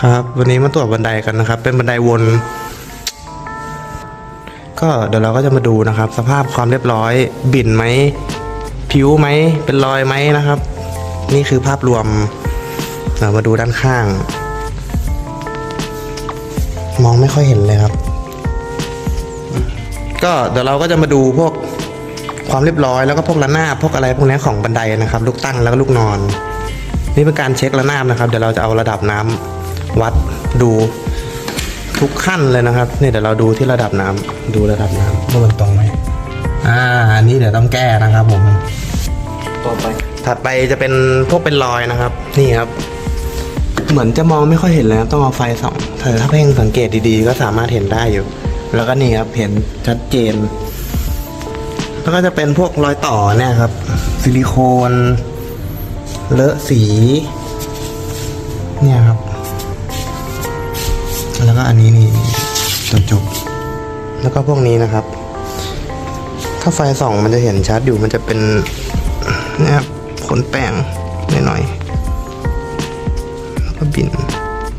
ครับ วันนี้มาตรวจบันไดกันนะครับ เป็นบันไดวน ก็เดี๋ยวเราก็จะมาดูนะครับ สภาพความเรียบร้อย บิ่นไหมผิวไหมเป็นรอยไหมนะครับ นี่คือภาพรวมเรามาดูด้านข้าง มองไม่ค่อยเห็นเลยครับ ก็เดี๋ยวเราก็จะมาดูพวกความเรียบร้อยแล้วก็พวกระนาบพวกอะไรพวกนี้ของบันไดนะครับ ลูกตั้งแล้วก็ลูกนอน นี่เป็นการเช็คระนาบนะครับ เดี๋ยวเราจะเอาระดับน้ำ วัดดูทุกขั้นเลยนะครับนี่เดี๋ยวเราดูที่ระดับน้ำดูระดับน้ำว่ามันตรงไหมอ่าอันนี้เดี๋ยวต้องแก้นะครับผมต่อไป ถัดไปจะเป็นพวกเป็นรอยนะครับ นี่ครับ เหมือนจะมองไม่ค่อยเห็นเลยครับต้องเอาไฟส่องแต่ถ้าเพ่งสังเกตดีๆ ก็สามารถเห็นได้อยู่ แล้วก็นี่ครับเห็นชัดเจน แล้วก็จะเป็นพวกรอยต่อเนี่ยครับ ซิลิโคนเลอะสี เนี่ยครับ แล้วก็อันนี้นี่ตัวจบแล้วก็พวกนี้นะครับ ถ้าไฟส่องมันจะเห็นชัดอยู่มันจะเป็นนะครับขนแป้งหน่อยๆแล้วก็บิน